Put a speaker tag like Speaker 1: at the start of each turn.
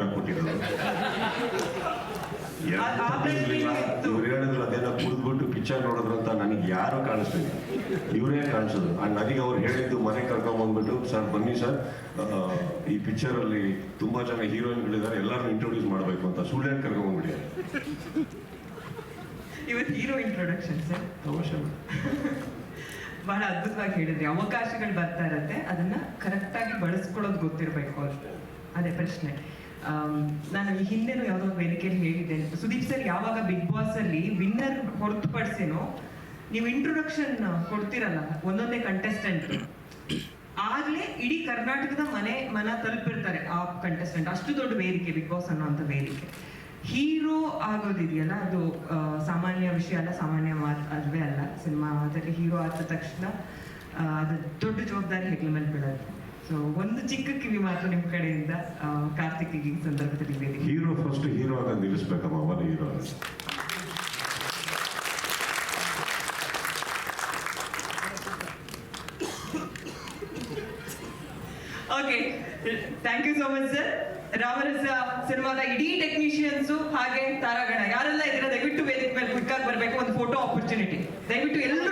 Speaker 1: ನೀರು ಕೊಟ್ಟಿರೋದು.
Speaker 2: ಆ- ಆ.
Speaker 1: ಇವ್ರು ಹೇಳಿದ್ರು ಅದೇನೋ ಕುಡಿದ್ಬಿಟ್ಟು ಪಿಕ್ಚರ್ ನೋಡಿದ್ರು ಅಂತ ನನಗೆ ಯಾರು ಕಾಣಿಸ್ತಿಲ್ಲ ಇವರೇ ಕಾಣಿಸೋದು. ಅಂಡ್ ನನಗೆ ಅವ್ರು ಹೇಳಿದ್ದು ಮನೆ ಕರ್ಕೊಂಡ್ ಬಂದ್ಬಿಟ್ಟು ಸರ್ ಬನ್ನಿ ಸರ್. ಈ ಪಿಕ್ಚರ್ ಅಲ್ಲಿ ತುಂಬಾ ಜನ ಹೀರೋಯಿನ್ಗಳಿದ್ದಾರೆ ಎಲ್ಲರನ್ನೂ ಇಂಟ್ರೊಡ್ಯೂಸ್ ಮಾಡಬೇಕು ಅಂತ ಸುಳ್ಳು ಕರ್ಕೊಂಡ್ ಬಂದ್ಬಿಟ್ಟಿದ್ದಾರೆ.
Speaker 2: ಇವತ್ತು ಹೀರೋ ಇಂಟ್ರೊಡಕ್ಷನ್ ಸರ್
Speaker 1: ತಮಾಷೆ
Speaker 2: ಬಹಳ ಅದ್ಭುತವಾಗಿ ಹೇಳಿದ್ರಿ. ಅವಕಾಶಗಳು ಬರ್ತಾ ಇರತ್ತೆ. ಅದನ್ನ ಕರೆಕ್ಟ್ ಆಗಿ ಬಳಸ್ಕೊಳ್ಳೋದು ಗೊತ್ತಿರಬೇಕು ಅಷ್ಟೇ. ಅದೇ ಪ್ರಶ್ನೆ. ನಾನು ಈ ಹಿಂದೆನೂ ಯಾವುದೋ ವೇದಿಕೆಯಲ್ಲಿ ಹೇಳಿದ್ದೆ ಸುದೀಪ್ ಸರ್, ಯಾವಾಗ ಬಿಗ್ ಬಾಸ್ ಅಲ್ಲಿ ವಿನ್ನರ್ ಹೊರತುಪಡಿಸಿನೋ ನೀವು ಇಂಟ್ರೊಡಕ್ಷನ್ ಕೊಡ್ತಿರಲ್ಲ, ಒಂದೊಂದೇ ಕಂಟೆಸ್ಟೆಂಟ್ ಆಗ್ಲೇ ಇಡೀ ಕರ್ನಾಟಕದ ಮನೆ, ಮನ ತಲುಪಿರ್ತಾರೆ ಆ ಕಂಟೆಸ್ಟೆಂಟ್ ಅಷ್ಟು ದೊಡ್ಡ ವೇದಿಕೆ ಬಿಗ್ ಬಾಸ್ ಅನ್ನೋಂಥ ವೇದಿಕೆ. ಹೀರೋ ಆಗೋದಿದೆಯಲ್ಲ, ಅದು ಸಾಮಾನ್ಯ ವಿಷಯ ಅಲ್ಲ, ಸಾಮಾನ್ಯ ಮಾತು ಅಲ್ವೇ ಅಲ್ಲ. ಸಿನಿಮಾದಲ್ಲಿ ಹೀರೋ ಆದ ತಕ್ಷಣ ಅದು ದೊಡ್ಡ ಜವಾಬ್ದಾರಿ ಹೆಗ್ಲ ಮೇಲೆ ಬೀಳುತ್ತೆ ಸೊ ಒಂದು ಚಿಕ್ಕ ಕಿವಿ ಮಾತು ನಿಮ್ಮ ಕಡೆಯಿಂದ ಕಾರ್ತಿಕ್ ಕಾರ್ತಿಕ್ಗೆ ಈ ಸಂದರ್ಭದಲ್ಲಿ
Speaker 1: ಹೀರೋ ಫಸ್ಟ್ ಹೀರೋ ಆಗ ನಿಲ್ಲಿಸ್ಬೇಕಮ್ಮ ಅವನ hero
Speaker 2: okay thank you so much sir Ramarasa ಸಿನಿಮಾದ ಇಡೀ ಟೆಕ್ನಿಷಿಯನ್ಸ್ ಹಾಗೆ ತಾರಾಗಣ ಯಾರೆಲ್ಲ ಇದ್ರೆ ದಯವಿಟ್ಟು ವೇದಿಕೆ ಮೇಲೆ ಕ್ವಿಕ್ ಆಗಿ ಬರಬೇಕು ಒಂದು ಫೋಟೋ ಆಪರ್ಚುನಿಟಿ ದಯವಿಟ್ಟು ಎಲ್ಲರೂ